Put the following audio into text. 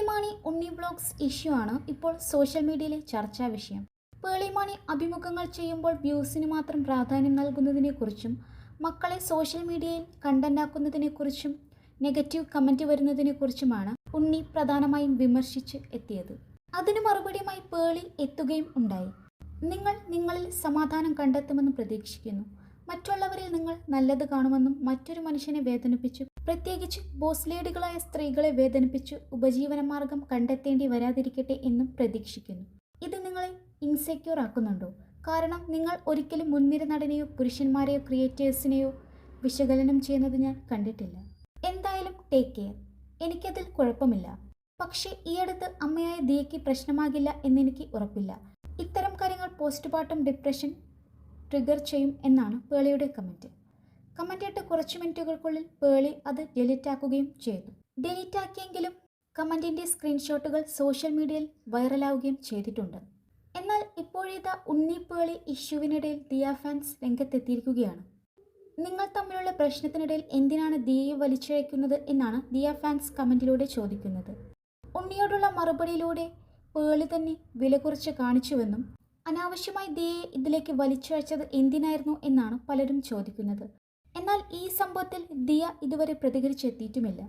പേളിമാണി ഉണ്ണി blogs issue ആണ് ഇപ്പോൾ social മീഡിയയിലെ ചർച്ചാ വിഷയം. പേളിമാണി അഭിമുഖങ്ങൾ ചെയ്യുമ്പോൾ വ്യൂസിന് മാത്രം പ്രാധാന്യം നൽകുന്നതിനെക്കുറിച്ചും മക്കളെ സോഷ്യൽ മീഡിയയിൽ കണ്ടന്റാക്കുന്നതിനെക്കുറിച്ചും നെഗറ്റീവ് കമന്റ് വരുന്നതിനെക്കുറിച്ചുമാണ് ഉണ്ണി പ്രധാനമായും വിമർശിച്ച് എത്തിയത്. അതിന് മറുപടിയുമായി പേളി എത്തുകയും ഉണ്ടായി. നിങ്ങൾ നിങ്ങളിൽ സമാധാനം കണ്ടെത്തുമെന്ന് പ്രതീക്ഷിക്കുന്നു. മറ്റുള്ളവരിൽ നിങ്ങൾ നല്ലത് കാണുമെന്നും മറ്റൊരു മനുഷ്യനെ വേദനിപ്പിച്ചു. പ്രത്യേകിച്ച് ബോസ് ലേഡികളായ സ്ത്രീകളെ വേദനിപ്പിച്ചു ഉപജീവന മാർഗം കണ്ടെത്തേണ്ടി വരാതിരിക്കട്ടെ എന്നും പ്രതീക്ഷിക്കുന്നു. ഇത് നിങ്ങളെ ഇൻസെക്യൂർ ആക്കുന്നുണ്ടോ? കാരണം നിങ്ങൾ ഒരിക്കലും മുൻനിര നടനെയോ പുരുഷന്മാരെയോ ക്രിയേറ്റേഴ്സിനെയോ വിശകലനം ചെയ്യുന്നത് ഞാൻ കണ്ടിട്ടില്ല. എന്തായാലും ടേക്ക് കെയർ എനിക്കതിൽ കുഴപ്പമില്ല. പക്ഷേ ഈയടുത്ത് അമ്മയായ ദിയയ്ക്ക് പ്രശ്നമാകില്ല എന്നെനിക്ക് ഉറപ്പില്ല. ഇത്തരം കാര്യങ്ങൾ പോസ്റ്റ്മോർട്ടം ഡിപ്രഷൻ ട്രിഗർ ചെയ്യും എന്നാണ് പേളിയുടെ കമന്റ് കമന്റ് ഇട്ട് കുറച്ച് മിനിറ്റുകൾക്കുള്ളിൽ പേളി അത് ഡിലീറ്റ് ആക്കുകയും ചെയ്തു. ഡിലീറ്റ് ആക്കിയെങ്കിലും കമന്റിന്റെ സ്ക്രീൻഷോട്ടുകൾ സോഷ്യൽ മീഡിയയിൽ വൈറലാവുകയും ചെയ്തിട്ടുണ്ട്. എന്നാൽ ഇപ്പോഴിതാ ഉണ്ണി പേളി ഇഷ്യൂവിനിടയിൽ ദിയ ഫാൻസ് രംഗത്തെത്തിയിരിക്കുകയാണ്. നിങ്ങൾ തമ്മിലുള്ള പ്രശ്നത്തിനിടയിൽ എന്തിനാണ് ദിയയെ വലിച്ചഴയ്ക്കുന്നത് എന്നാണ് ദിയ ഫാൻസ് കമന്റിലൂടെ ചോദിക്കുന്നത്. ഉണ്ണിയോടുള്ള മറുപടിയിലൂടെ പേളി തന്നെ വില കുറച്ച് കാണിച്ചുവെന്നും അനാവശ്യമായി ദിയയെ ഇതിലേക്ക് വലിച്ചഴച്ചത് എന്തിനായിരുന്നു എന്നാണ് പലരും ചോദിക്കുന്നത്. എന്നാൽ ഈ സംഭവത്തിൽ ദിയ ഇതുവരെ പ്രതികരിച്ചെത്തിയിട്ടുമില്ല.